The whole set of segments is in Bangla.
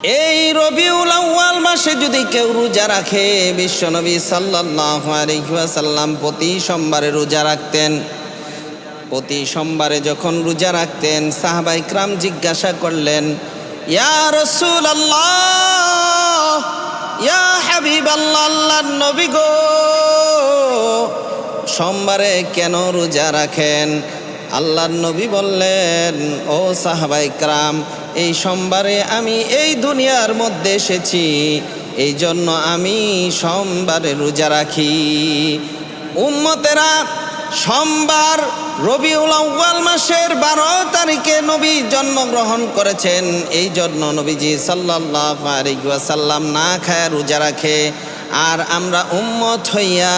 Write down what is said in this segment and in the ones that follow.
এই রবিউল আউয়াল মাসে যদি কেউ রোজা রাখে, বিশ্বনবী সাল্লাল্লাহু আলাইহি ওয়াসাল্লাম প্রতি সোমবারে রোজা রাখতেন। প্রতি সোমবারে যখন রোজা রাখতেন সাহাবাই ক্রাম জিজ্ঞাসা করলেন, ইয়া রসুল আল্লাহ ইয়া হাবিব আল্লাহ নবী গো, সোমবারে কেন রোজা রাখেন? আল্লাহর নবী বললেন, ও সাহাবাই ক্রাম এই সোমবারে আমি এই দুনিয়ার মধ্যে এসেছি। এই জন্য আমি সোমবারে রোজা রাখি। উম্মতেরা সোমবার রবিউল আউ্বাল মাসের বারো তারিখে নবী জন্মগ্রহণ করেছেন। এই জন্য নবীজি সাল্লাহ আলিহাসাল্লাম না খায় রোজা রাখে। আর আমরা উম্মত হইয়া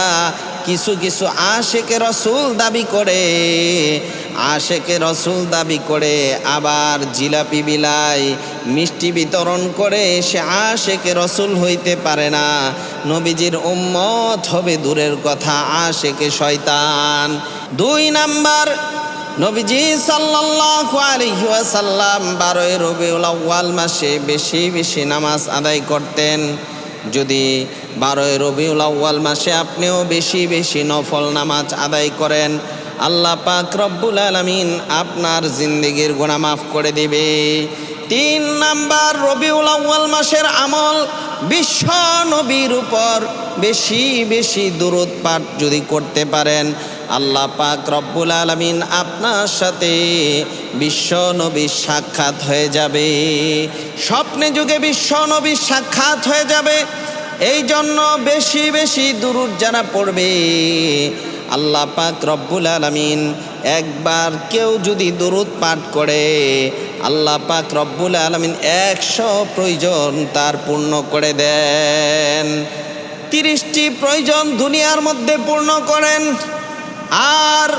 কিছু কিছু আশেকে রসুল দাবি করে আশেকে রসুল দাবি করে, আবার জিলাপি বিলাই মিষ্টি বিতরণ করে, সে আশেকে রসুল হইতে পারে না। নবীজির উম্মত হবে দূরের কথা, আশেকে শয়তান। দুই নাম্বার, নবীজি সাল্লাল্লাহু আলাইহি ওয়াসাল্লাম বারোই রবিউল আউয়াল মাসে বেশি বেশি নামাজ আদায় করতেন। যদি বারোই রবিউল আউ্য়াল মাসে আপনিও বেশি বেশি নফল নামাজ আদায় করেন আল্লাহ পাক রব্বুল আলমিন আপনার জিন্দিগির গুণা মাফ করে দিবে। তিন নাম্বার, রবিউল আউ্য়াল মাসের আমল বিশ্ব নবীর উপর বেশি বেশি দূরত পাঠ যদি করতে পারেন, আল্লাহ পাক রব্বুল আলমিন আপনার সাথে বিশ্ব নবীর সাক্ষাৎ হয়ে যাবে। স্বপ্নে যুগে বিশ্ব নবীর সাক্ষাৎ হয়ে যাবে। এই জন্য বেশি বেশি দূরত যারা পড়বে। আল্লাহ পাক রব্বুল আলমিন একবার কেউ যদি দূরত পাঠ করে, আল্লাহ পাক রব্বুল আলমিন একশো প্রয়োজন তার পূর্ণ করে দেন। তিরিশটি প্রয়োজন দুনিয়ার মধ্যে পূর্ণ করেন। আর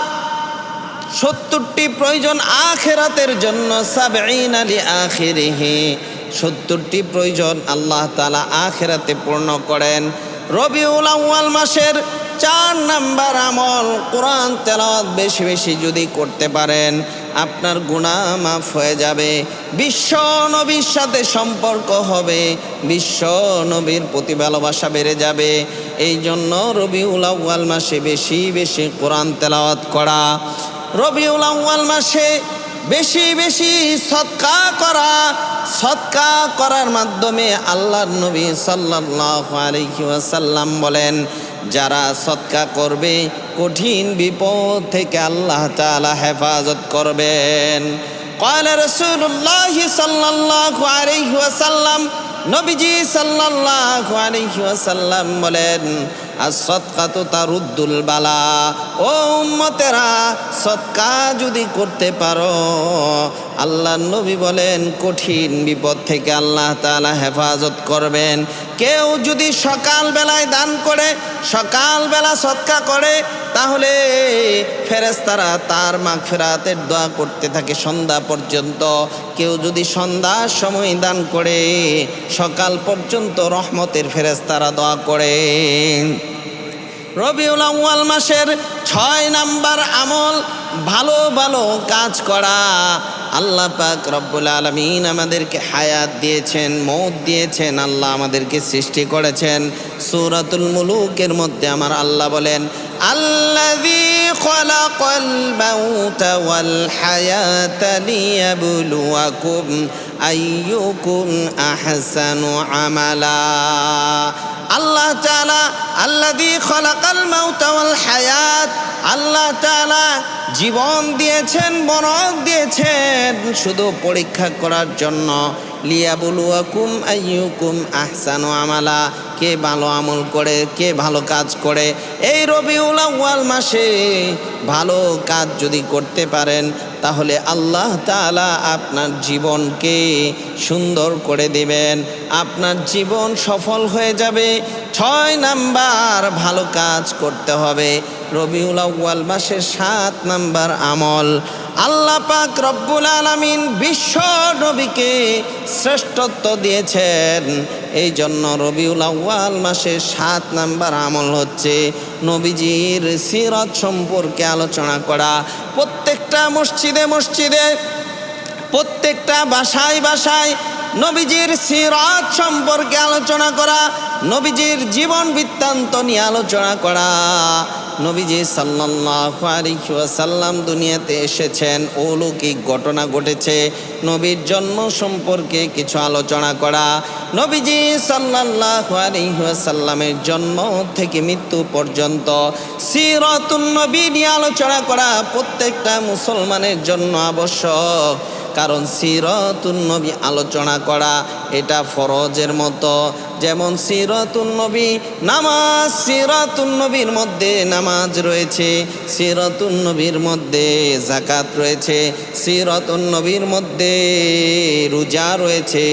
সত্তরটি প্রয়োজন আখেরাতের জন্য সাবেইন আলী আখেরিহি সত্তরটি প্রয়োজন আল্লাহ তালা আখেরাতে পূর্ণ করেন। রবিউল আউ্য়াল মাসের চার নাম্বার আমল কোরআন তেলাওয়াত বেশি বেশি যদি করতে পারেন, আপনার গুণা মাফ হয়ে যাবে। বিশ্ব নবীর সাথে সম্পর্ক হবে, বিশ্ব নবীর প্রতি ভালোবাসা বেড়ে যাবে। এই জন্য রবিউল আউ্য়াল মাসে বেশি বেশি কোরআন তেলাওয়াত করা, রবিউল আউ্য়াল মাসে বেশি বেশি সৎকা করা, সৎকা করার মাধ্যমে আল্লাহর নবী সাল্লাল্লাহু আলাইহি ওয়াসাল্লাম বলেন যারা সৎকা করবে কঠিন বিপদ থেকে আল্লাহ তাআলা হেফাজত করবেন قال رسول الله صلى الله عليه وسلم নবীজি সাল্লাল্লাহু আলাইহি ওয়াসাল্লাম বলেন আর সৎকা তো তারুদ্দুল বালা ও উম্মতেরা সৎকা যদি করতে পারো আল্লাহ নবী বলেন কঠিন বিপদ থেকে আল্লাহ তাআলা হেফাজত করবেন কেউ যদি সকাল বেলায় দান করে সকাল বেলা সৎকা করে, তাহলে ফেরেস্তারা তার মাঘ ফেরাতের দোয়া করতে থাকে সন্ধ্যা পর্যন্ত। কেউ যদি সন্ধ্যার সময় দান করে, সকাল পর্যন্ত রহমতের ফেরেস্তারা দোয়া করে রবিউল আউয়াল মাসের ছয় নাম্বার আমল ভালো ভালো কাজ করা। আল্লাহ পাক রব্বুল আলমিন আমাদেরকে হায়াত দিয়েছেন মত দিয়েছেন, আল্লাহ আমাদেরকে সৃষ্টি করেছেন। সুরাতুল মুলুকের মধ্যে আমার আল্লাহ বলেন আল্লাহ আইয়ুকুম আহসানু আমালা। আল্লাহ তাআলা আল্লাযী খলাকাল মাউতা ওয়াল হায়াত, আল্লাহ তাআলা জীবন দিয়েছেন মরণ দিয়েছেন, শুধু পরীক্ষা করার জন্য। লিয়াবুলুয়াকুম আইয়ুকুম আহসানু আমালা। কে ভালো আমল করে, কে ভালো কাজ করে? এই রবিউল আউয়াল মাসে ভালো কাজ যদি করতে পারেন, তাহলে আল্লাহ তাআলা আপনার জীবনকে সুন্দর করে দিবেন। আপনার জীবন সফল হয়ে যাবে। ছয় নাম্বার, ভালো কাজ করতে হবে। রবিউল আউয়াল মাসের সাত নাম্বার আমল। আল্লাহ পাক রব্বুল আলামিন বিশ্ব নবীকে শ্রেষ্ঠত্ব দিয়েছেন। এই জন্য রবিউল আউয়াল মাসের সাত নাম্বার আমল হচ্ছে নবীজির সিরত সম্পর্কে আলোচনা করা। প্রত্যেকটা মসজিদে মসজিদে, প্রত্যেকটা বাসায় বাসায় নবীজির সিরাত সম্পর্কে আলোচনা করা, নবীজির জীবন বৃত্তান্ত নিয়ে আলোচনা করা। নবীজি সাল্লাল্লাহু আলাইহি দুনিয়াতে এসেছেন, অলৌকিক ঘটনা ঘটেছে, নবীর জন্ম সম্পর্কে কিছু আলোচনা করা। নবীজি সাল্লাল্লাহু জন্ম থেকে মৃত্যু পর্যন্ত সিরাতুন নবী নিয়ে আলোচনা করা প্রত্যেকটা মুসলমানের জন্য আবশ্যক। কারণ সিরতুন নবী আলোচনা করা এটা ফরজের মতো। যেমন সিরতুন নবী, নামাজ সিরাতুন নবীর মধ্যে নামাজ রয়েছে, সিরতুন নবীর মধ্যে জাকাত রয়েছে, সিরতুন নবীর মধ্যে রোজা রয়েছে,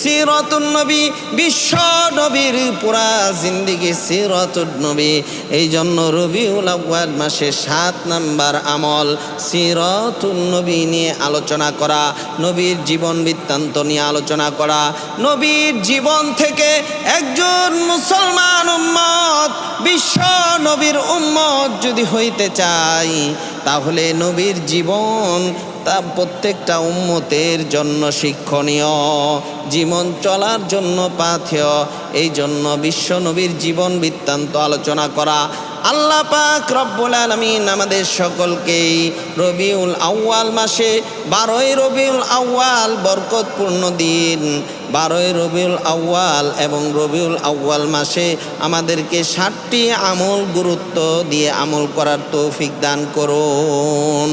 সিরতুন নবী বিশ্ব নবীর পুরা জিন্দিগি সিরতুন নবী। এই জন্য রবিউল আউয়াল মাসে সাত নাম্বার আমল সিরতুন নবী নিয়ে আলোচনা করা, নবীর জীবন বৃত্তান্ত নিয়ে আলোচনা করা, নবীর জীবন থেকে একজন মুসলমান উম্মত, বিশ্ব নবীর উম্মত যদি হইতে চাই, তাহলে নবীর জীবন তা প্রত্যেকটা উম্মতের জন্য শিক্ষণীয়, জীবন চলার জন্য পাথেয় এই জন্য বিশ্ব নবীর জীবন বৃত্তান্ত আলোচনা করা আল্লাহ পাক রব্বুল আলমিন আমাদের সকলকেই রবিউল আউয়াল মাসে বারোই রবিউল আউয়াল বরকতপূর্ণ দিন। বারোই রবিউল আউয়াল এবং রবিউল আউয়াল মাসে আমাদেরকে ষাটটি আমল গুরুত্ব দিয়ে আমল করার তৌফিক দান করুন।